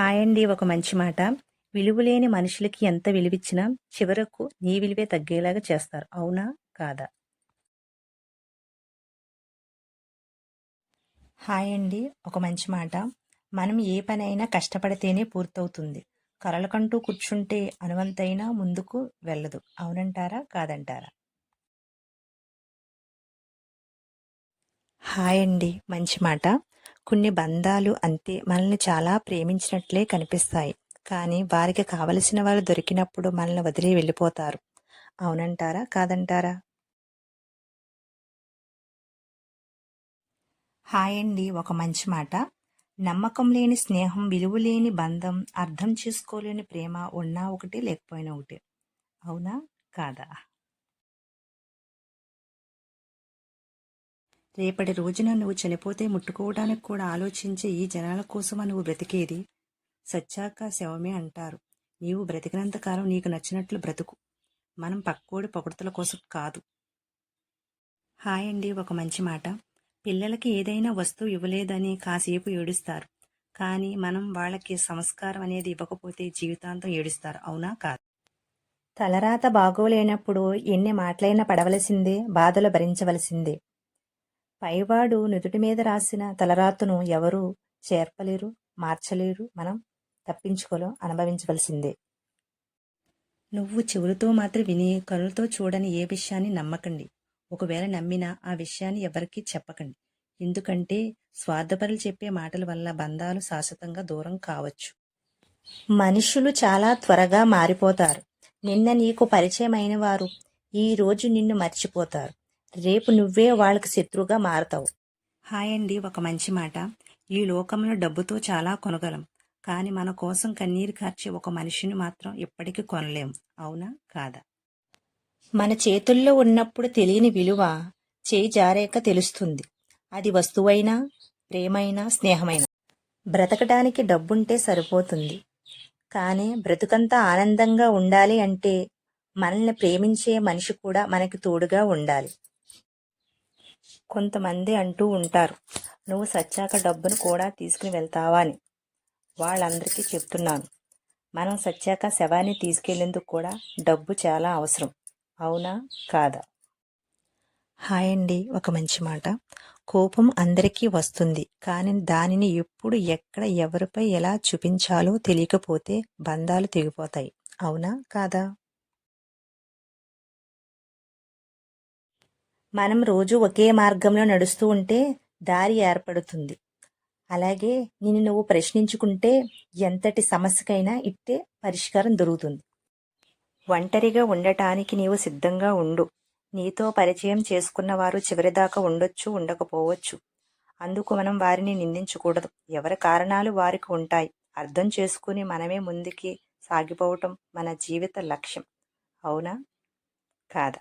Hi అండి. ఒక మంచి మాట. విలువలేని మనుషులకి ఎంత విలువిచ్చినా చివరకు నీ విలువే తగ్గేలాగా చేస్తారు. అవునా? కాదా? హాయ్ అండి. ఒక మంచి మాట. మనం ఏ పని అయినా కష్టపడితేనే పూర్తవుతుంది. కలలకంటూ కూర్చుంటే అనువంతైనా ముందుకు వెళ్ళదు. అవునంటారా? కాదంటారా? హాయ్ అండి. మంచి మాట. కొన్ని బంధాలు అంతే మనల్ని చాలా ప్రేమించినట్లే కనిపిస్తాయి. కానీ వారికి కావలసిన వారు దొరికినప్పుడు మనల్ని వదిలి వెళ్ళిపోతారు. అవునంటారా? కాదంటారా? హాయ్ అండి. ఒక మంచి మాట. నమ్మకం లేని స్నేహం విలువ లేని బంధం అర్థం చేసుకోలేని ప్రేమ ఉన్నా ఒకటి లేకపోయినా ఒకటి. అవునా? కాదా? రేపటి రోజున నువ్వు చనిపోతే ముట్టుకోవడానికి కూడా ఆలోచించే ఈ జనాల కోసమా నువ్వు బ్రతికేది? సచ్చాక శవమే అంటారు. నీవు బ్రతికినంతకాలం నీకు నచ్చినట్లు బ్రతుకు. మనం పక్కోడి పొగడతల కోసం కాదు. హాయ్ అండి ఒక మంచి మాట. పిల్లలకి ఏదైనా వస్తువు ఇవ్వలేదని కాసేపు ఏడుస్తారు. కానీ మనం వాళ్ళకి సంస్కారం అనేది ఇవ్వకపోతే జీవితాంతం ఏడుస్తారు. అవునా కాదు? తలరాత బాగోలేనప్పుడు ఎన్ని మాటలైనా పడవలసిందే బాధలు భరించవలసిందే. పైవాడు నుదుటి మీద రాసిన తలరాతను ఎవరూ చేర్పలేరు మార్చలేరు. మనం తప్పించుకోలేం అనుభవించవలసిందే. నువ్వు చెవులతో మాత్రం విని కనులతో చూడని ఏ విషయాన్ని నమ్మకండి. ఒకవేళ నమ్మినా ఆ విషయాన్ని ఎవరికీ చెప్పకండి. ఎందుకంటే స్వార్థపరులు చెప్పే మాటల వల్ల బంధాలు శాశ్వతంగా దూరం కావచ్చు. మనుషులు చాలా త్వరగా మారిపోతారు. నిన్న నీకు పరిచయమైన వారు ఈ రోజు నిన్ను మర్చిపోతారు. రేపు నువ్వే వాళ్ళకి శత్రువుగా మారతావు. హాయ్ అండి ఒక మంచి మాట. ఈ లోకంలో డబ్బుతో చాలా కొనగలం. కానీ మన కోసం కన్నీరు కార్చే ఒక మనిషిని మాత్రం ఎప్పటికీ కొనలేం. అవునా? కాదా? మన చేతుల్లో ఉన్నప్పుడు తెలియని విలువ చేయి జారేక తెలుస్తుంది. అది వస్తువైనా ప్రేమైనా స్నేహమైనా. బ్రతకడానికి డబ్బుంటే సరిపోతుంది. కానీ బ్రతుకంతా ఆనందంగా ఉండాలి అంటే మనల్ని ప్రేమించే మనిషి కూడా మనకి తోడుగా ఉండాలి. కొంతమంది అంటూ ఉంటారు. నువ్వు సచ్చాక డబ్బును కూడా తీసుకుని వెళ్తావా అని. వాళ్ళందరికీ చెప్తున్నాను. మనం సచ్చాక శవాన్ని తీసుకెళ్ళేందుకు కూడా డబ్బు చాలా అవసరం. అవునా? కాదా? హాయ్ అండి. ఒక మంచి మాట. కోపం అందరికీ వస్తుంది. కానీ దానిని ఎప్పుడు ఎక్కడ ఎవరిపై ఎలా చూపించాలో తెలియకపోతే బంధాలు తెగిపోతాయి. అవునా? కాదా? మనం రోజు ఒకే మార్గంలో నడుస్తూ ఉంటే దారి ఏర్పడుతుంది. అలాగే నిన్ను నువ్వు ప్రశ్నించుకుంటే ఎంతటి సమస్యకైనా ఇట్టే పరిష్కారం దొరుకుతుంది. ఒంటరిగా ఉండటానికి నీవు సిద్ధంగా ఉండు. నీతో పరిచయం చేసుకున్న వారు చివరిదాకా ఉండొచ్చు ఉండకపోవచ్చు. అందుకు మనం వారిని నిందించకూడదు. ఎవరి కారణాలు వారికి ఉంటాయి. అర్థం చేసుకుని మనమే ముందుకి సాగిపోవటం మన జీవిత లక్ష్యం. అవునా? కాదా?